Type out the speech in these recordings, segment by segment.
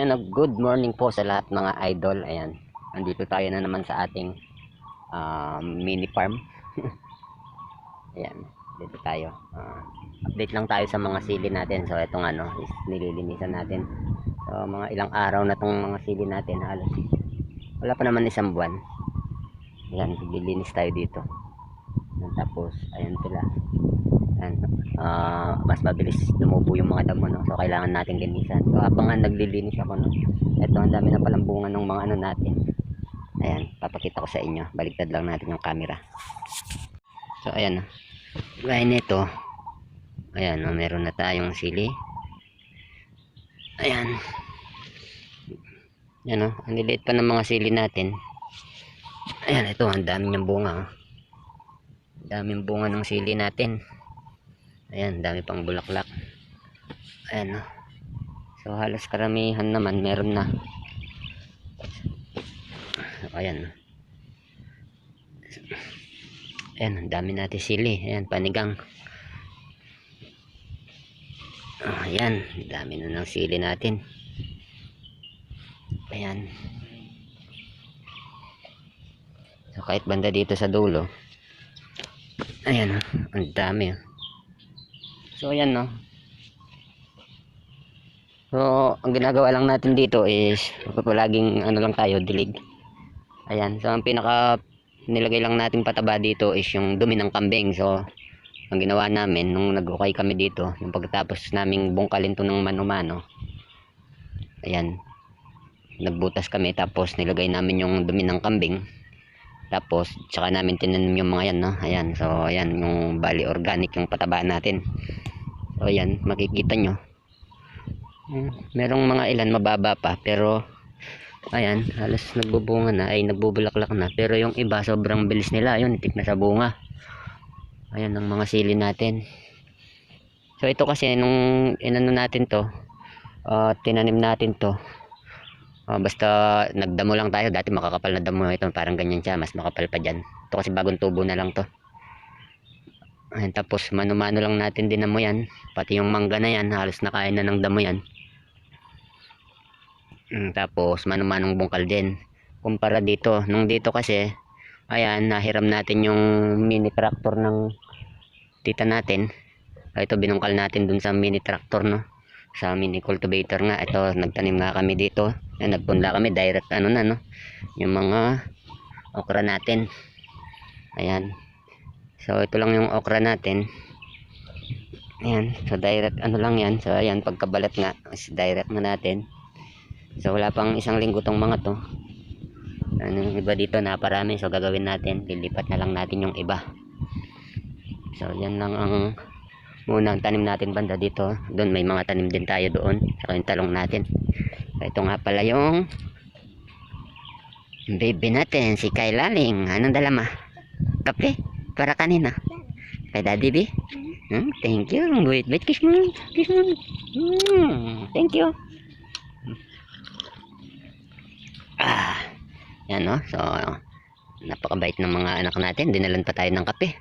Yan, uh, good morning po sa lahat mga idol. Ayan, nandito tayo na naman sa ating um, mini farm. Ayan, dito tayo. Ah, update lang tayo sa mga sili natin. So, itong ano, is nililinisan natin. So, mga ilang araw na tong mga sili natin. Halos, wala pa naman isang buwan. Ayan, naglilinis tayo dito. Ayan, Tapos, ayan sila. Ayan, ah, mas mabilis tumubo yung mga damo, no? So, kailangan natin linisan. So, habang nga naglilinis ako, no? Ito, ang dami na palang bunga ng mga ano natin. Ayan, papakita ko sa inyo. Baliktad lang natin yung camera. So, ayan, no? Gaya nito, ayan, no? meron na tayong sili. Ayan. Ayan, no? Ang liliit pa ng mga sili natin. Ayan, ito, ang dami niyang bunga, oh. Daming bunga ng sili natin. Ayan, dami pang bulaklak. Ayan, no? So, halos karamihan naman, meron na. So, ayan, no? Ayan, dami natin sili. Ayan, panigang. Ayan, dami na ng sili natin. Ayan. So, kahit banda dito sa dulo. Ayan, oh, ang dami. Oh. So, ayan, no. So, ang ginagawa lang natin dito is, palaging ano lang tayo, dilig. Ayan, so ang pinaka nilagay lang natin pataba dito is yung dumi ng kambing. So, ang ginawa namin nung nag-okay kami dito, yung pagkatapos naming bungkalin to ng mano-mano. Ayan. Nagbutas kami tapos nilagay namin yung dumi ng kambing. Tapos, tsaka namin tinanim yung mga yan, no? Ayan, so, ayan, yung bali organic yung pataba natin. So, ayan, makikita nyo. Hmm, merong mga ilan mababa pa, pero, ayan, halos nagbubunga na, ay nagbubulaklak na. Pero yung iba, sobrang bilis nila, yun, itik na sa bunga. Ayan, ang mga sili natin. So, ito kasi, nung inano natin to, ah, tinanim natin to, Ah, basta nagdamo lang tayo. Dati makakapal na damo ito. Parang ganyan siya. Mas makapal pa dyan. Ito kasi bagong tubo na lang to. Ayan, tapos mano-mano lang natin din mo yan. Pati yung mangga na yan. Halos nakain na ng damo yan. Mm, tapos mano-manong bungkal din. Kumpara dito. Nung dito kasi, ayan, nahiram natin yung mini tractor ng tita natin. Ito binungkal natin dun sa mini tractor, no? Sa mini cultivator nga. Ito, nagtanim nga kami dito. Ayan, nagpunla kami direct ano na no yung mga okra natin ayan so ito lang yung okra natin. Ayan. So direct ano lang yan. So ayan pagkabalat nga is direct na natin. So wala pang isang linggo tong mga to. Ano yung iba dito naparami. So gagawin natin. Lilipat na lang natin yung iba. So yan lang ang muna ang tanim natin banda dito. Doon may mga tanim din tayo doon. Saka yung talong natin. Ito nga pala yung baby natin, si Kay Laling. Anong dala ma? Kape? Para kanina? Kay Daddy B? Hmm? Thank you. Wait, wait. Kiss mo. Kiss mo. Hmm. Thank you. Ah. Yan no. So, napakabait ng mga anak natin. Dinalan pa tayo ng kape.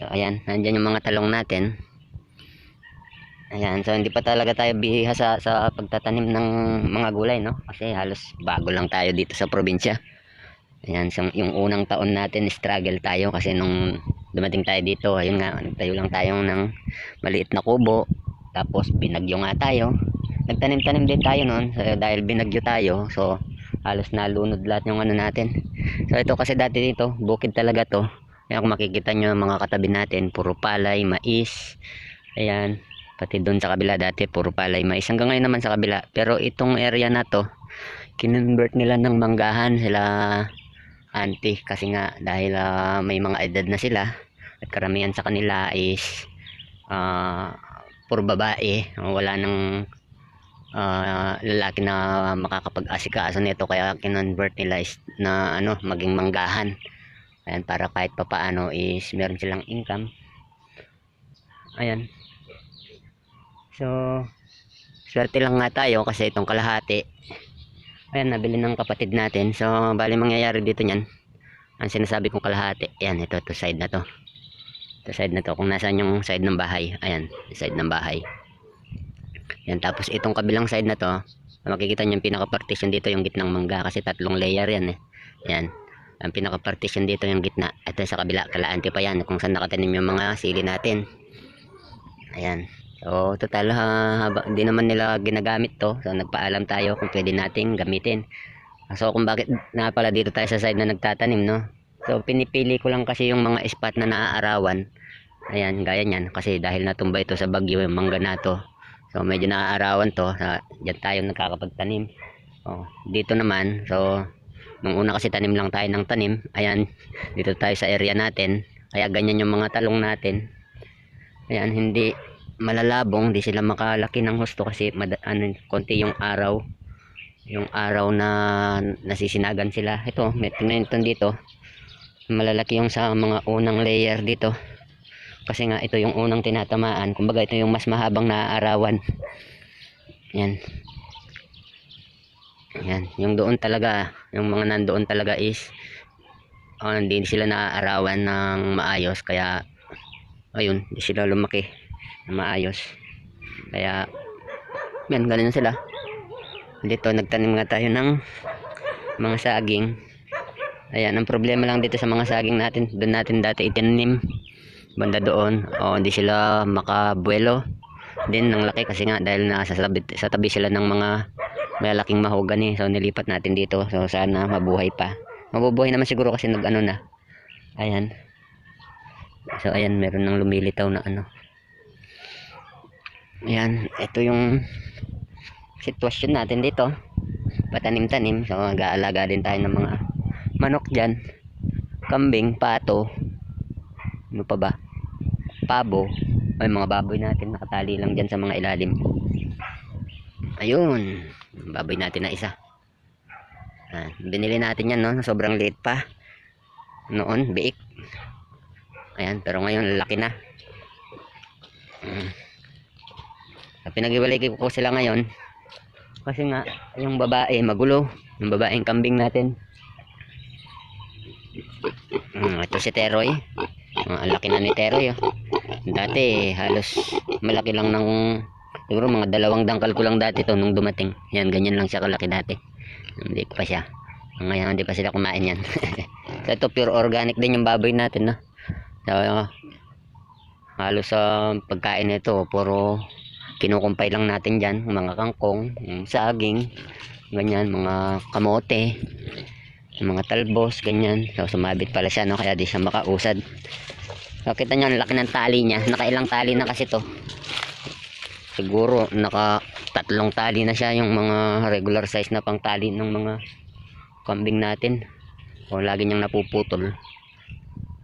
So, ayan. Nandyan yung mga talong natin. Ayan, so hindi pa talaga tayo bihiha sa, sa pagtatanim ng mga gulay, no? Kasi halos bago lang tayo dito sa probinsya. Ayan, so yung unang taon natin, struggle tayo kasi nung dumating tayo dito, ayun nga, nagtayo lang tayo ng maliit na kubo. Tapos binagyo nga tayo. Nagtanim-tanim din tayo noon so, dahil binagyo tayo. So halos nalunod lahat yung ano natin. So ito kasi dati dito, bukid talaga to. Ayan kung makikita nyo mga katabi natin, puro palay, mais. Ayan, pati doon sa kabila dati puro palay mais hanggang ngayon naman sa kabila pero itong area na to kinonvert nila ng manggahan sila auntie. Kasi nga dahil ah, may mga edad na sila at karamihan sa kanila is ah, puro babae. Wala nang ah, lalaki na makakapag-asikaso nito. Kaya kinonvert nila is na ano maging manggahan. Ayan para kahit papaano is meron silang income. Ayan. So, swerte lang nga tayo kasi itong kalahati. Ayan, nabili ng kapatid natin. So, bali mangyayari dito niyan. Ang sinasabi kong kalahati. Ayan, ito, ito side na to. Ito side na to. Kung nasaan yung side ng bahay. Ayan, side ng bahay. Yan, tapos itong kabilang side na to, makikita nyo yung pinaka-partition dito yung gitnang mangga kasi tatlong layer yan eh. Yan. Ang pinaka-partition dito yung gitna. Ito sa kabila, kalaante pa yan kung saan nakatanim yung mga sili natin. Ayan. So, total, ha, haba, hindi naman nila ginagamit to. So, nagpaalam tayo kung pwede nating gamitin. So, kung bakit na pala dito tayo sa side na nagtatanim, no? So, pinipili ko lang kasi yung mga spot na naaarawan. Ayan, gaya niyan. Kasi dahil natumba ito sa bagyo, yung mangga na to. So, medyo naaarawan to. Sa, dyan tayo nagkakapagtanim. Oh, dito naman, so, nung una kasi tanim lang tayo ng tanim. Ayan, dito tayo sa area natin. Kaya ganyan yung mga talong natin. Ayan, hindi malalabong, hindi sila makalaki ng husto kasi mad, ano, konti yung araw. Yung araw na nasisinagan sila. Ito, may tingnan ito dito. Malalaki yung sa mga unang layer dito. Kasi nga ito yung unang tinatamaan. Kumbaga ito yung mas mahabang naaarawan. Yan. Yan. Yung doon talaga, yung mga nandoon talaga is oh, hindi sila naaarawan ng maayos. Kaya, ayun, hindi sila lumaki na maayos. Kaya, yan, ganun sila. Dito, nagtanim nga tayo ng mga saging. Ayan, ang problema lang dito sa mga saging natin, doon natin dati itinanim banda doon o hindi sila makabuelo din ng laki kasi nga dahil nasa tabi, sa tabi sila ng mga malalaking mahogany so nilipat natin dito. So sana mabuhay pa. Mabubuhay naman siguro kasi nag ano na. Ayan. So ayan meron nang lumilitaw na ano ayan ito yung sitwasyon natin dito. Patanim-tanim. So mag-aalaga din tayo ng mga manok dyan. Kambing, pato ano pa ba? Pabo. Ay mga baboy natin. Nakatali lang dyan sa mga ilalim. Ayun baboy natin na isa. Ah, binili natin yan no? Sobrang liit pa. Noon biik. Ayan pero ngayon laki na. Mm. Pinag-iwalay ko sila ngayon kasi nga yung babae magulo yung babaeng kambing natin mm, ito si Teroy ang laki na ni Teroy oh. Dati halos malaki lang ng siguro mga dalawang dangkal ko lang dati to nung dumating. Yan, ganyan lang siya kalaki dati. Hindi pa siya. Ngayon hindi pa sila kumain yan. so, ito pure organic din yung baboy natin no. So, halos sa pagkain nito puro kinukumpay lang natin dyan mga kangkong, saging ganyan, mga kamote mga talbos, ganyan so sumabit pala siya no, kaya di siya makausad So, kita nyo, ang laki ng tali niya. Nakailang tali na kasi to. Siguro, naka tatlong tali na siya yung mga regular size na pang tali ng mga kambing natin. O, lagi niyang napuputol.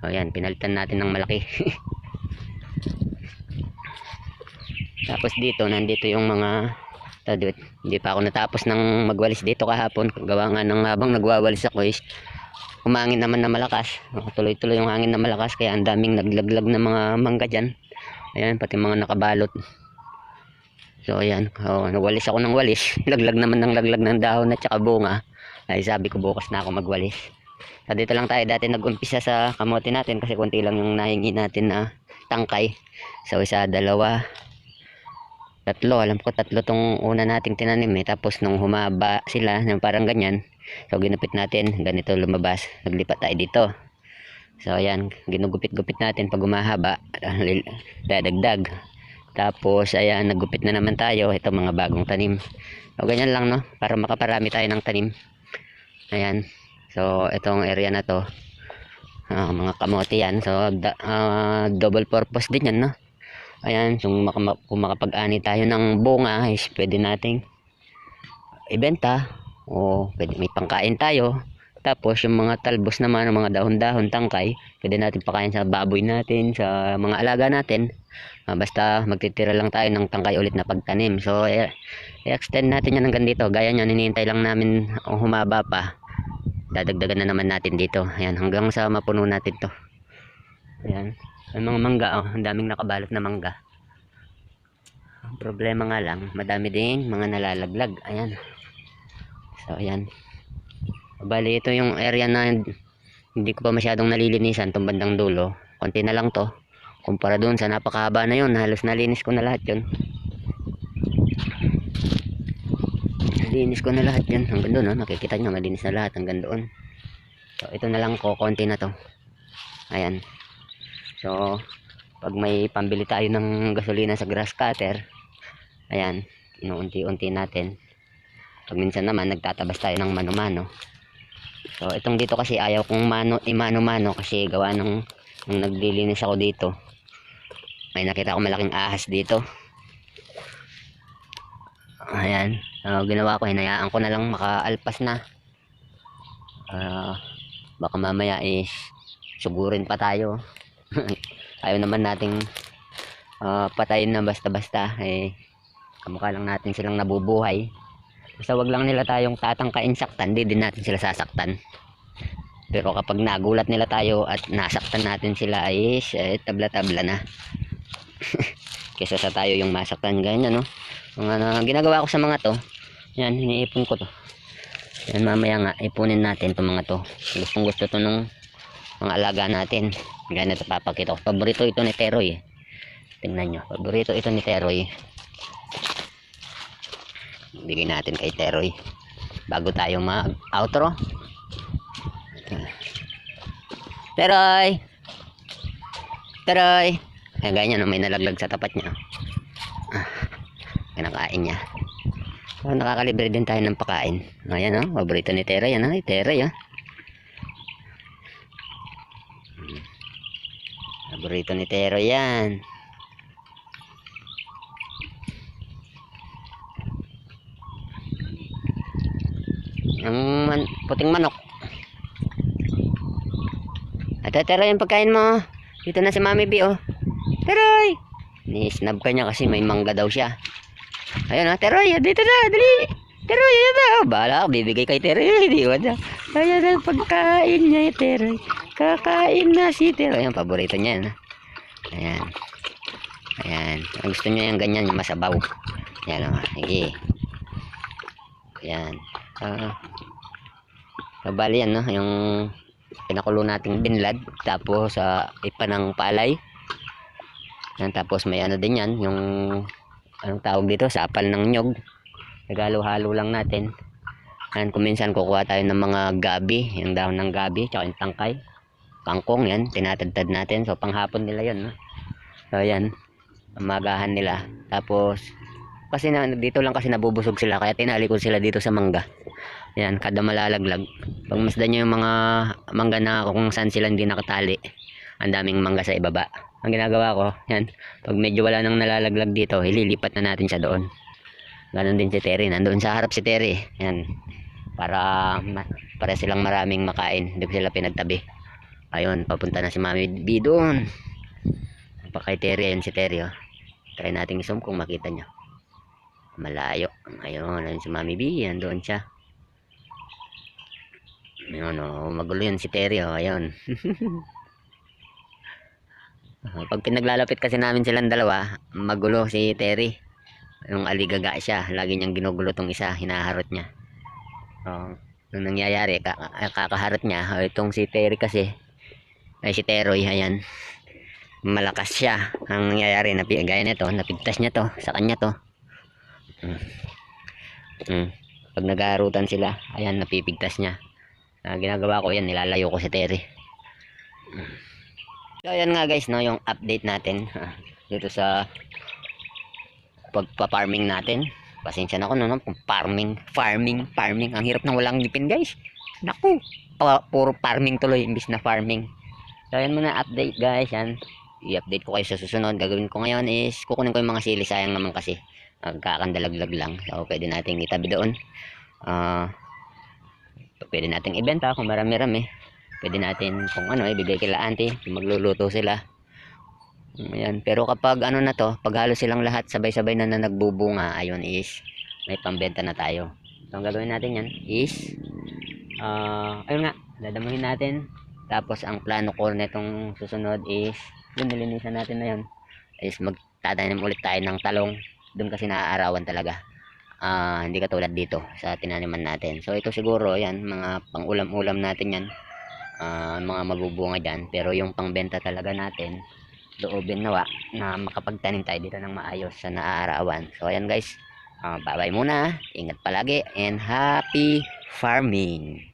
O, yan, pinalitan natin ng malaki. Tapos dito, nandito yung mga tadwit. Hindi pa ako natapos ng magwalis dito kahapon. Gawa nga ng habang nagwawalis ako is umangin naman na malakas. Tuloy-tuloy yung hangin na malakas kaya ang daming naglaglag na mga mangga dyan. Ayan pati mga nakabalot. So ayan. Oh, nawalis ako ng walis. Laglag naman ng laglag ng dahon at saka bunga. Ay sabi ko bukas na ako magwalis. So dito lang tayo. Dati nag-umpisa sa kamote natin kasi konti lang yung nahingi natin na tangkay. So isa dalawa tatlo alam ko tatlo tong una nating tinanim eh tapos nung humaba sila yung parang ganyan So ginupit natin, ganito lumabas. Naglipat tayo dito. So ayan, ginugupit-gupit natin pag umahaba, dadagdag. Tapos ayan, naggupit na naman tayo. Ito mga bagong tanim. So ganyan lang no, para makaparami tayo ng tanim. Ayan. So itong area na to, uh, mga kamote yan. So uh, double purpose din yan no. Ayan, kung, maka, kung makapag-ani tayo ng bunga, is pwede nating ibenta. O pwede may pangkain tayo. Tapos yung mga talbos naman ng mga dahon-dahon tangkay pwede natin pakain sa baboy natin sa mga alaga natin. Uh, basta magtitira lang tayo ng tangkay ulit na pagtanim. So i-extend natin yan hanggang dito. Gaya nyo ninihintay lang namin humaba pa. Dadagdagan na naman natin dito. Ayan hanggang sa mapuno natin to. Ayan ang mga mangga oh, ang daming nakabalot na mangga ang problema nga lang madami ding mga nalalaglag ayan So, ayan. Bali, ito yung area na hindi ko pa masyadong nalilinisan itong bandang dulo. Konti na lang to. Kumpara doon sa napakahaba na yun. Halos nalinis ko na lahat yun. Nilinis ko na lahat yan. Hanggang doon, no? Makikita nyo, malinis na lahat hanggang doon. So, ito na lang ko, konti na to. Ayan. So, pag may pambili tayo ng gasolina sa grass cutter, ayan, inuunti-unti natin. Pag minsan naman, nagtatabas tayo ng mano-mano. So, itong dito kasi ayaw kong mano, imano-mano kasi gawa ng nung naglilinis ako dito. May nakita ko malaking ahas dito. Ayan. So, ginawa ko, hinayaan ko na lang makaalpas na. Ah, baka mamaya is sugurin pa tayo. Ayaw naman nating ah, patayin na basta-basta. Eh, kamukha lang natin silang nabubuhay. Basta wag lang nila tayong tatangkain saktan, di din natin sila sasaktan. Pero kapag nagulat nila tayo at nasaktan natin sila ay eh, tabla-tabla na. Kesa sa tayo yung masaktan ganyan no. Mga na, ginagawa ko sa mga to. Yan, hiniipon ko to. Yan mamaya nga ipunin natin itong mga to. Gustong gusto to nung mga alaga natin. Ganyan ito papakita ko. Paborito ito ni Teroy. eh. Tingnan nyo. Paborito ito ni Teroy. Bigay natin kay Teroy. Bago tayo mag-outro. Teroy! Teroy! Ayan, ganyan, may nalaglag sa tapat niya. Ah, kinakain niya. Nakakalibre din tayo ng pakain. Ayan, no, paborito ni Teroy. Yan, ay, Teroy, ah. Hmm. Paborito ni Teroy yan. Ang man, puting manok. Ate, Teroy, yung pagkain mo. Dito na si Mami B, oh. Teroy! Ni-snub ka niya kasi may mangga daw siya. Ayun, oh. Teroy, dito na, dali. Teroy, ayan na. Oh, bahala ka, bibigay kay Teroy. Hindi ko na. Ayan ang pagkain niya, eh, Teroy. Kakain na si Teroy. Ayan, paborito niya. Yan, ah. Ayan. Ayan. Ang gusto niya yung ganyan, yung masabaw. Ayan, oh. Sige. Ayan. Ah. Uh, bali yan, no? Yung pinakulo nating binlad tapos sa ipa ng palay yan, tapos may ano din yan yung anong tawag dito sapal ng nyog nagalo-halo lang natin yan kung minsan kukuha tayo ng mga gabi yung dahon ng gabi tsaka yung tangkay kangkong yan tinatadtad natin so panghapon nila yon no? so yan amagahan nila tapos kasi na, dito lang kasi nabubusog sila kaya tinali ko sila dito sa mangga yan, kada malalaglag. Pag masdan nyo yung mga mangga na kung saan sila hindi nakatali, ang daming mangga sa ibaba. Ang ginagawa ko, yan, pag medyo wala nang nalalaglag dito, ililipat na natin siya doon. Ganon din si Terry, nandoon sa harap si Terry. Yan, para, para silang maraming makain, hindi ko sila pinagtabi. Ayun, papunta na si Mami B doon. Pa kay Terry, ayun si Terry, oh. Try natin i-zoom kung makita nyo. Malayo. Ayun, ayun si Mami B, yan doon siya. Ayun, oh, magulo yun si Terry, oh, ayun. Ah, Pag pinaglalapit kasi namin silang dalawa, magulo si Terry. Yung aligaga siya, lagi niyang ginugulo tong isa, hinaharot niya. Oh, nung nangyayari, ka- kakaharot niya, oh, itong si Terry kasi, ay si Teroy, ayan. Malakas siya. Ang nangyayari, napi, gaya nito, napigtas niya to, sa kanya to. Mm. Mm. Pag nagaharutan sila, ayan, napipigtas niya. Ah, ginagawa ko yan, nilalayo ko si Terry. So, ayan nga guys, no, yung update natin ah, dito sa pagpa-farming natin. Pasensya na ako, no, no, farming, farming, farming. Ang hirap ng walang ngipin, guys. Naku, pa, puro farming tuloy, imbis na farming. So, ayan muna update, guys, yan. I-update ko kayo sa susunod. Gagawin ko ngayon is, kukunin ko yung mga sili, sayang naman kasi. Magkakandalaglag lang. So, pwede nating itabi doon. Ah, pwede nating ibenta kung marami-rami pwede natin kung ano ibigay kila auntie kung magluluto sila Ayan. pero kapag ano na to pag halos silang lahat sabay-sabay na, na nagbubunga ayun is may pambenta na tayo so ang gagawin natin yan is ah ayun nga dadamuhin natin tapos ang plano ko netong susunod is yun nilinisan natin na yun is magtatanim ulit tayo ng talong doon kasi naaarawan talaga ah hindi katulad dito sa tinaniman natin. So ito siguro yan mga pang-ulam-ulam natin yan. ah mga magbubunga dyan. Pero yung pangbenta talaga natin loobin nawa na makapagtanim tayo dito ng maayos sa naaarawan. So ayan guys, Ah, bye-bye muna. Ingat palagi and happy farming.